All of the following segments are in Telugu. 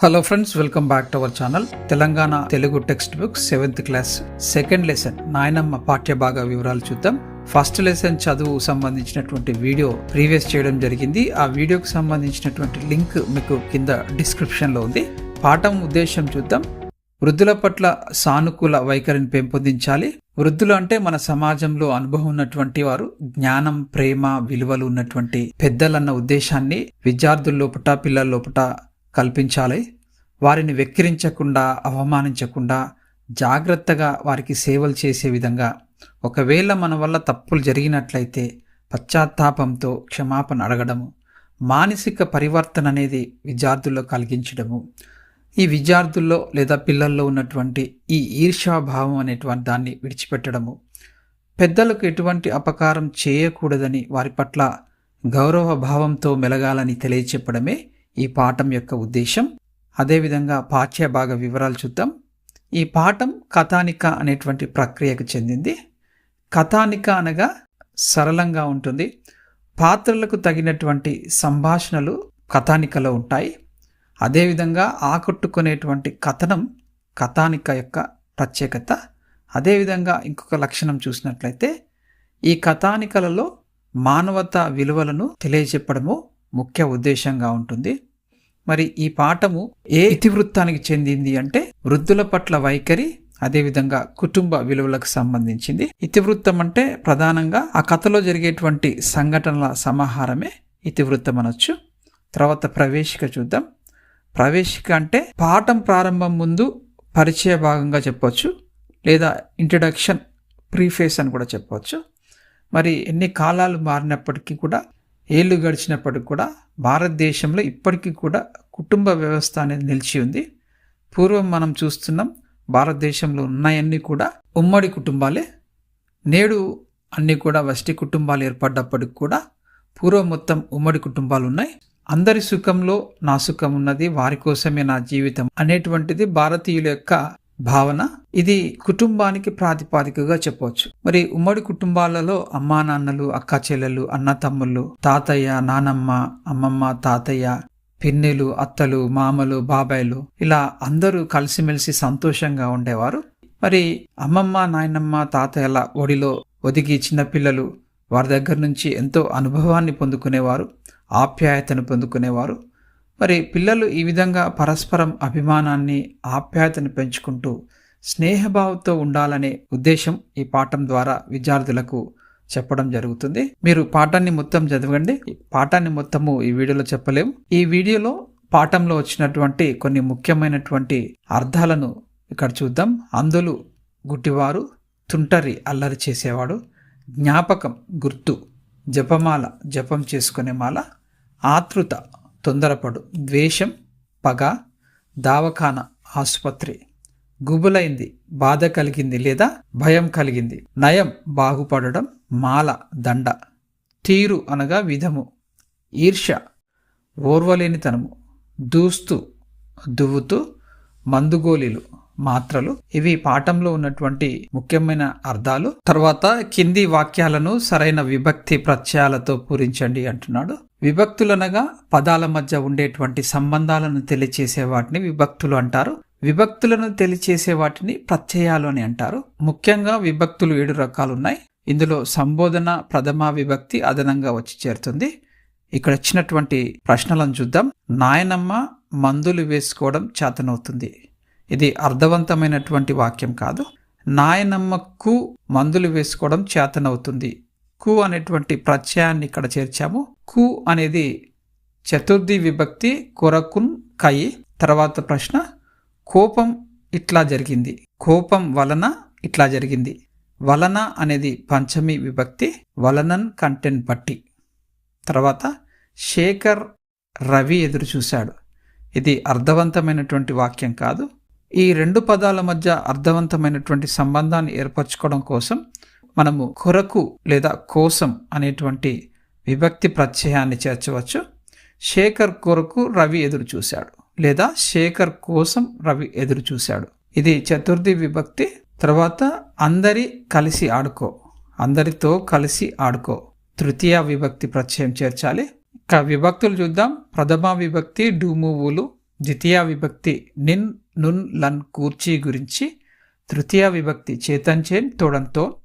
Hello friends welcome back to our channel Telangana Telugu text book seventh class second lesson నాయనమ్మ పాఠ్యభాగ వివరాలు చూద్దాం ఫస్ట్ లెసన్ చదువు సంబంధించినటువంటి వీడియో ప్రీవియస్ చేయడం జరిగింది ఆ వీడియోకి సంబంధించినటువంటి లింక్ మీకు కింద డిస్క్రిప్షన్లో ఉంది పాఠం ఉద్దేశం చూద్దాం వృద్ధుల పట్ల సానుకూల వైఖరిని పెంపొందించాలి వృద్ధులు అంటే మన సమాజంలో అనుభవం ఉన్నటువంటి వారు జ్ఞానం ప్రేమ విలువలు ఉన్నటువంటి పెద్దలన్న ఉద్దేశాన్ని విద్యార్థుల లోపట పిల్లల లోపట కల్పించాలి. వారిని వెక్కిరించకుండా అవమానించకుండా జాగ్రత్తగా వారికి సేవలు చేసే విధంగా. ఒకవేళ మన వల్ల తప్పులు జరిగినట్లయితే పశ్చాత్తాపంతో క్షమాపణ అడగడము మానసిక పరివర్తన అనేది విద్యార్థుల్లో కలిగించడము. ఈ విద్యార్థుల్లో లేదా పిల్లల్లో ఉన్నటువంటి ఈ ఈర్ష్యాభావం అనేటువంటి దాన్ని విడిచిపెట్టడము. పెద్దలకు ఎటువంటి అపకారం చేయకూడదని వారి పట్ల గౌరవ భావంతో మెలగాలని తెలియచెప్పడమే ఈ పాఠం యొక్క ఉద్దేశం. అదేవిధంగా పాఠ్య భాగ వివరాలు చూద్దాం. ఈ పాఠం కథానిక అనేటువంటి ప్రక్రియకు చెందింది. కథానిక అనగా సరళంగా ఉంటుంది. పాత్రలకు తగినటువంటి సంభాషణలు కథానికలో ఉంటాయి. అదేవిధంగా ఆకట్టుకునేటువంటి కథనం కథానిక యొక్క ప్రత్యేకత. అదేవిధంగా ఇంకొక లక్షణం చూసినట్లయితే ఈ కథానికలలో మానవతా విలువలను తెలియజెప్పడము ముఖ్య ఉద్దేశంగా ఉంటుంది. మరి ఈ పాఠము ఏ ఇతివృత్తానికి చెందింది అంటే వృద్ధుల పట్ల వైఖరి అదేవిధంగా కుటుంబ విలువలకు సంబంధించింది. ఇతివృత్తం అంటే ప్రధానంగా ఆ కథలో జరిగేటువంటి సంఘటనల సమాహారమే ఇతివృత్తం అనొచ్చు. తర్వాత ప్రవేశిక చూద్దాం. ప్రవేశిక అంటే పాఠం ప్రారంభం ముందు పరిచయ భాగంగా చెప్పవచ్చు లేదా ఇంట్రడక్షన్ ప్రీఫేస్ అని కూడా చెప్పవచ్చు మరి ఎన్ని కాలాలు మారినప్పటికీ కూడా ఏళ్ళు గడిచినప్పటికి కూడా భారతదేశంలో ఇప్పటికీ కూడా కుటుంబ వ్యవస్థ అనేది నిలిచి ఉంది. పూర్వం మనం చూస్తున్నాం భారతదేశంలో ఉన్నాయన్నీ కూడా ఉమ్మడి కుటుంబాలే. నేడు అన్నీ కూడా వష్టి కుటుంబాలు ఏర్పడ్డప్పటికి కూడా పూర్వం మొత్తం ఉమ్మడి కుటుంబాలు ఉన్నాయి. అందరి సుఖంలో నా సుఖం ఉన్నది వారి కోసమే నా జీవితం అనేటువంటిది భారతీయుల యొక్క భావన. ఇది కుటుంబానికి ప్రాతిపాదికగా చెప్పవచ్చు. మరి ఉమ్మడి కుటుంబాలలో అమ్మా నాన్నలు అక్క చెల్లెలు అన్న తమ్ముళ్ళు తాతయ్య నానమ్మ అమ్మమ్మ తాతయ్య పిన్నెలు అత్తలు మామలు బాబాయ్లు ఇలా అందరూ కలిసిమెలిసి సంతోషంగా ఉండేవారు. మరి అమ్మమ్మ నాయనమ్మ తాతయ్యల ఒడిలో ఒదిగి చిన్నపిల్లలు వారి దగ్గర నుంచి ఎంతో అనుభవాన్ని పొందుకునేవారు ఆప్యాయతను పొందుకునేవారు. మరి పిల్లలు ఈ విధంగా పరస్పరం అభిమానాన్ని ఆప్యాయతను పెంచుకుంటూ స్నేహభావంతో ఉండాలనే ఉద్దేశం ఈ పాఠం ద్వారా విద్యార్థులకు చెప్పడం జరుగుతుంది. మీరు పాఠాన్ని మొత్తం చదవండి. పాఠాన్ని మొత్తము ఈ వీడియోలో చెప్పలేము. ఈ వీడియోలో పాఠంలో వచ్చినటువంటి కొన్ని ముఖ్యమైనటువంటి అర్థాలను ఇక్కడ చూద్దాం. అందులు గుడ్డివారు తుంటరి అల్లరి చేసేవాడు జ్ఞాపకం గుర్తు జపమాల జపం చేసుకునే మాల ఆతృత తొందరపడు. ద్వేషం పగ దావఖాన ఆసుపత్రి. గుబులైంది బాధ కలిగింది లేదా భయం కలిగింది. నయం బాగుపడడం మాల దండ. తీరు అనగా విధము. ఈర్ష్య ఓర్వలేనితనము. దూస్తూ దువ్వుతూ మందుగోలీలు. మాత్రలు. ఇవి పాఠంలో ఉన్నటువంటి ముఖ్యమైన అర్థాలు. తర్వాత కింది వాక్యాలను సరైన విభక్తి ప్రత్యయాలతో పూరించండి అంటున్నాడు. విభక్తులనగా పదాల మధ్య ఉండేటువంటి సంబంధాలను తెలియచేసే వాటిని విభక్తులు అంటారు. విభక్తులను తెలియచేసే వాటిని ప్రత్యయాలు అని అంటారు. ముఖ్యంగా విభక్తులు ఏడు రకాలు ఉన్నాయి. ఇందులో సంబోధన ప్రథమ విభక్తి అదనంగా వచ్చి చేరుతుంది. ఇక్కడ వచ్చినటువంటి ప్రశ్నలను చూద్దాం. నాయనమ్మ మందులు వేసుకోవడం చేతనవుతుంది. ఇది అర్థవంతమైనటువంటి వాక్యం కాదు. నాయనమ్మకు మందులు వేసుకోవడం చేతనవుతుంది. కు అనేటువంటి ప్రత్యయాన్ని ఇక్కడ చేర్చాము. కు అనేది చతుర్థి విభక్తి కొరకున్ కయి తర్వాత ప్రశ్న కోపం ఇట్లా జరిగింది. కోపం వలన ఇట్లా జరిగింది. వలన అనేది పంచమి విభక్తి వలనన్ కంటెంట్ బట్టి తర్వాత శేఖర్ రవి ఎదురు చూశాడు. ఇది అర్థవంతమైనటువంటి వాక్యం కాదు. ఈ రెండు పదాల మధ్య అర్థవంతమైనటువంటి సంబంధాన్ని ఏర్పరచుకోవడం కోసం మనము కొరకు లేదా కోసం అనేటువంటి విభక్తి ప్రత్యయాన్ని చేర్చవచ్చు. శేఖర్ కొరకు రవి ఎదురు చూశాడు లేదా శేఖర్ కోసం రవి ఎదురు చూశాడు. ఇది చతుర్థి విభక్తి. తర్వాత అందరి కలిసి ఆడుకో. అందరితో కలిసి ఆడుకో. తృతీయ విభక్తి ప్రత్యయం చేర్చాలి. ఇక విభక్తులు చూద్దాం. ప్రథమ విభక్తి డూమువులు. ద్వితీయ విభక్తి నిన్ నున్ లన్ కూర్చి గురించి తృతీయ విభక్తి చేతంచేన్ తోడంతో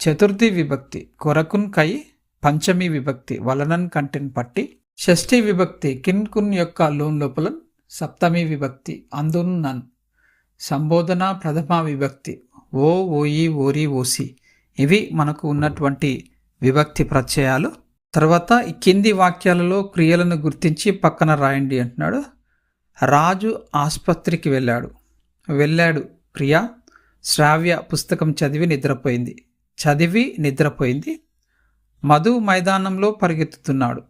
చతుర్థి విభక్తి కొరకున్ కై పంచమి విభక్తి వలనన్ కంటిన్ పట్టి. షష్ఠి విభక్తి కిన్ కున్ యొక్క లోన్ లోపల సప్తమి విభక్తి అందున్ నన్. సంబోధన ప్రథమ విభక్తి ఓ ఓయి ఓరి ఓసి. ఇవి మనకు ఉన్నటువంటి విభక్తి ప్రత్యయాలు. తర్వాత ఈ కింది వాక్యాలలో క్రియలను గుర్తించి పక్కన రాయండి అంటున్నాడు. రాజు ఆసుపత్రికి వెళ్ళాడు. వెళ్ళాడు. ప్రియా శ్రావ్య పుస్తకం చదివి నిద్రపోయింది. చదివి నిద్రపోయింది. మధు మైదానంలో పరిగెత్తుతున్నాడు.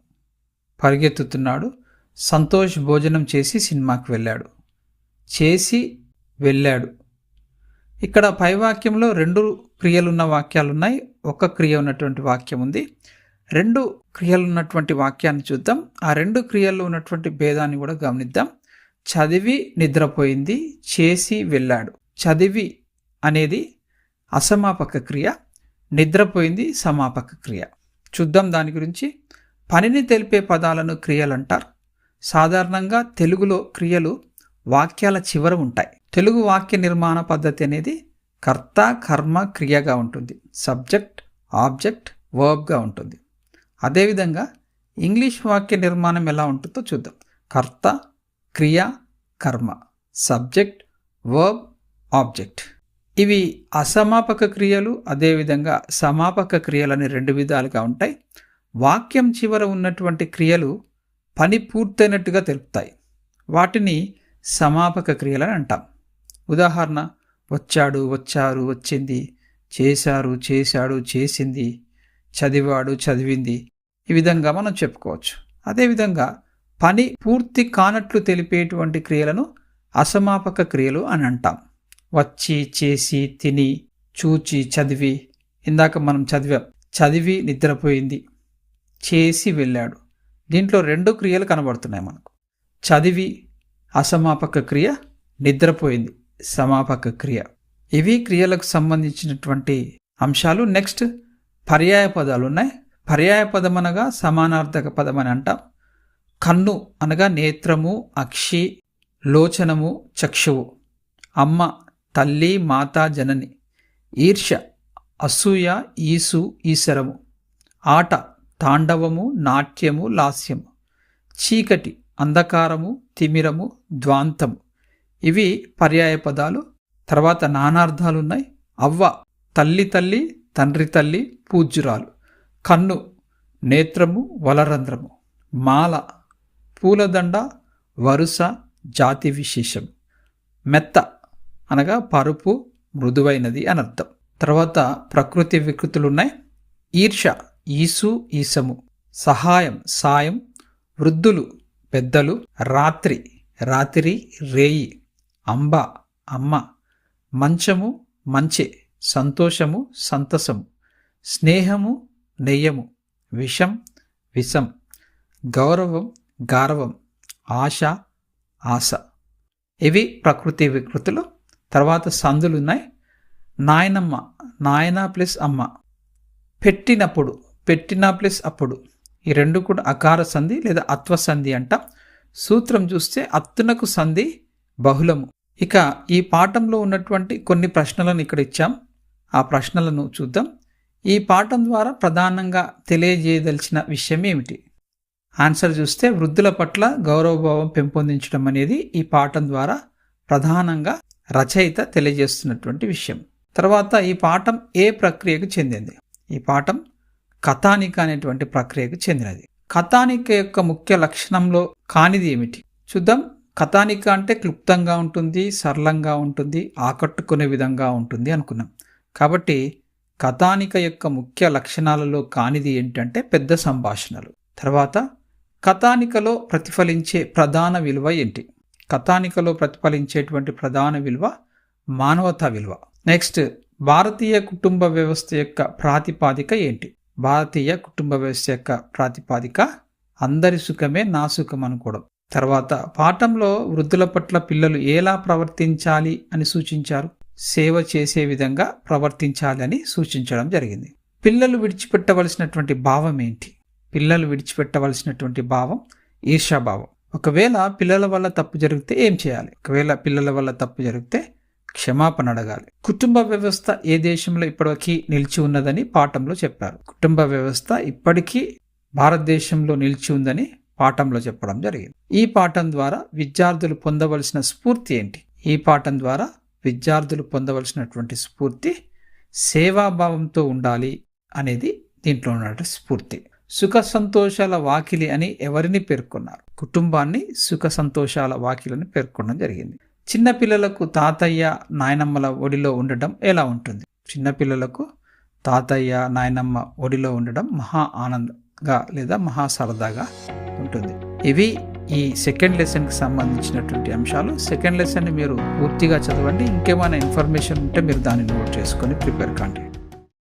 పరిగెత్తుతున్నాడు. సంతోష్ భోజనం చేసి సినిమాకి వెళ్ళాడు. చేసి వెళ్ళాడు. ఇక్కడ పై వాక్యంలో రెండు క్రియలున్న వాక్యాలు ఉన్నాయి ఒక క్రియ ఉన్నటువంటి వాక్యం ఉంది. రెండు క్రియలు ఉన్నటువంటి వాక్యాన్ని చూద్దాం. ఆ రెండు క్రియల్లో ఉన్నటువంటి భేదాన్ని కూడా గమనిద్దాం. చదివి నిద్రపోయింది చేసి వెళ్ళాడు. చదివి అనేది అసమాపక క్రియ నిద్రపోయింది సమాపక క్రియ. చూద్దాం దాని గురించి. పనిని తెలిపే పదాలను క్రియలు అంటారు సాధారణంగా తెలుగులో క్రియలు వాక్యాల చివర ఉంటాయి. తెలుగు వాక్య నిర్మాణ పద్ధతి అనేది కర్త కర్మ క్రియగా ఉంటుంది. సబ్జెక్ట్ ఆబ్జెక్ట్ వర్బ్గా ఉంటుంది. అదేవిధంగా ఇంగ్లీష్ వాక్య నిర్మాణం ఎలా ఉంటుందో చూద్దాం. కర్త క్రియ కర్మ. Subject verb object. ఇవి అసమాపక క్రియలు అదేవిధంగా సమాపక క్రియలని రెండు విధాలుగా ఉంటాయి. వాక్యం చివర ఉన్నటువంటి క్రియలు పని పూర్తయినట్టుగా తెలుపుతాయి. వాటిని సమాపక క్రియలని అంటాం. ఉదాహరణ వచ్చాడు వచ్చారు వచ్చింది చేశారు చేశాడు చేసింది చదివాడు చదివింది. ఈ విధంగా మనం చెప్పుకోవచ్చు. అదేవిధంగా పని పూర్తి కానట్లు తెలిపేటువంటి క్రియలను అసమాపక క్రియలు అని అంటాం. వచ్చి చేసి తిని చూచి చదివి. ఇందాక మనం చదివాం. చదివి నిద్రపోయింది. చేసి వెళ్ళాడు. దీంట్లో రెండు క్రియలు కనబడుతున్నాయి మనకు. చదివి అసమాపక క్రియ నిద్రపోయింది. సమాపక క్రియ. ఇవి క్రియలకు సంబంధించినటువంటి అంశాలు. నెక్స్ట్ పర్యాయ పదాలు ఉన్నాయి. పర్యాయ పదం అనగా సమానార్థక పదం అని అంటాం. కన్ను అనగా నేత్రము అక్షి లోచనము చక్షువు. అమ్మ తల్లి మాతా జనని. ఈర్ష అసూయ ఈసు ఈశ్వరము. ఆట తాండవము నాట్యము లాస్యము. చీకటి అంధకారము తిమిరము ద్వాంతము ఇవి పర్యాయ పదాలు. తర్వాత నానార్థాలు ఉన్నాయి అవ్వ తల్లి తల్లి తండ్రి తల్లి పూజ్యురాలు. కన్ను నేత్రము వలరంధ్రము. మాల పూలదండ వరుస జాతి విశేషం. మెత్త అనగా పరుపు మృదువైనది అని అర్థం. తర్వాత ప్రకృతి వికృతులు ఉన్నాయి ఈర్ష ఈసు ఈసము. సహాయం సాయం. వృద్ధులు పెద్దలు. రాత్రి రాత్రి రేయి. అంబ అమ్మ. మంచము మంచే. సంతోషము సంతసము. స్నేహము నెయ్యము. విషం విషం. గౌరవం గారవం ఆశ ఆశ. ఇవి ప్రకృతి వికృతులు. తర్వాత సందులు ఉన్నాయి నాయనమ్మ నాయన ప్లస్ అమ్మ. పెట్టినప్పుడు పెట్టిన ప్లస్ అప్పుడు. ఈ రెండు కూడా అకార సంధి లేదా అత్వ సంధి అంట. సూత్రం చూస్తే అత్తునకు సంధి బహుళము. ఇక ఈ పాఠంలో ఉన్నటువంటి కొన్ని ప్రశ్నలను ఇక్కడ ఇచ్చాం. ఆ ప్రశ్నలను చూద్దాం. ఈ పాఠం ద్వారా ప్రధానంగా తెలియజేయదలిచిన విషయం ఏమిటి? ఆన్సర్ చూస్తే వృద్ధుల పట్ల గౌరవభావం పెంపొందించడం అనేది ఈ పాఠం ద్వారా ప్రధానంగా రచయిత తెలియజేస్తున్నటువంటి విషయం. తర్వాత ఈ పాఠం ఏ ప్రక్రియకు చెందింది? ఈ పాఠం కథానిక అనేటువంటి ప్రక్రియకు చెందినది. కథానిక యొక్క ముఖ్య లక్షణంలో కానిది ఏమిటి? చూద్దాం. కథానిక అంటే క్లుప్తంగా ఉంటుంది సరళంగా ఉంటుంది ఆకట్టుకునే విధంగా ఉంటుంది అనుకున్నాం. కాబట్టి కథానిక యొక్క ముఖ్య లక్షణాలలో కానిది ఏంటంటే పెద్ద సంభాషణలు. తర్వాత కథానికలో ప్రతిఫలించే ప్రధాన విలువ ఏంటి? కథానికలో ప్రతిఫలించేటువంటి ప్రధాన విలువ మానవతా విలువ. నెక్స్ట్ భారతీయ కుటుంబ వ్యవస్థ యొక్క ప్రాతిపాదిక ఏంటి? భారతీయ కుటుంబ వ్యవస్థ యొక్క ప్రాతిపాదిక అందరి సుఖమే నా సుఖం అనుకోవడం. తర్వాత పాఠంలో వృద్ధుల పట్ల పిల్లలు ఎలా ప్రవర్తించాలి అని సూచించారు? సేవ చేసే విధంగా ప్రవర్తించాలని సూచించడం జరిగింది. పిల్లలు విడిచిపెట్టవలసినటువంటి భావం ఏంటి? పిల్లలు విడిచిపెట్టవలసినటువంటి భావం ఈర్ష్యాభావం ఒకవేళ పిల్లల వల్ల తప్పు జరిగితే ఏం చేయాలి? ఒకవేళ పిల్లల వల్ల తప్పు జరిగితే క్షమాపణ అడగాలి. కుటుంబ వ్యవస్థ ఏ దేశంలో ఇప్పటికీ నిలిచి ఉన్నదని పాఠంలో చెప్పారు. కుటుంబ వ్యవస్థ ఇప్పటికీ భారతదేశంలో నిలిచి ఉందని పాఠంలో చెప్పడం జరిగింది. ఈ పాఠం ద్వారా విద్యార్థులు పొందవలసిన స్ఫూర్తి ఏంటి? ఈ పాఠం ద్వారా విద్యార్థులు పొందవలసినటువంటి స్ఫూర్తి సేవాభావంతో ఉండాలి అనేది దీంట్లో ఉన్నటువంటి స్ఫూర్తి. సుఖ సంతోషాల వాకిలి అని ఎవరిని పేర్కొన్నారు? కుటుంబాన్ని సుఖ సంతోషాల వాకిలని పేర్కొనడం జరిగింది. చిన్నపిల్లలకు తాతయ్య నాయనమ్మల ఒడిలో ఉండడం ఎలా ఉంటుంది? చిన్నపిల్లలకు తాతయ్య నాయనమ్మ ఒడిలో ఉండడం మహా ఆనందంగా లేదా మహా సరదాగా ఉంటుంది. ఇవి ఈ సెకండ్ లెసన్కి సంబంధించినటువంటి అంశాలు. సెకండ్ లెసన్ని మీరు పూర్తిగా చదవండి. ఇంకేమైనా ఇన్ఫర్మేషన్ ఉంటే మీరు దాన్ని నోట్ చేసుకొని ప్రిపేర్ కాండి.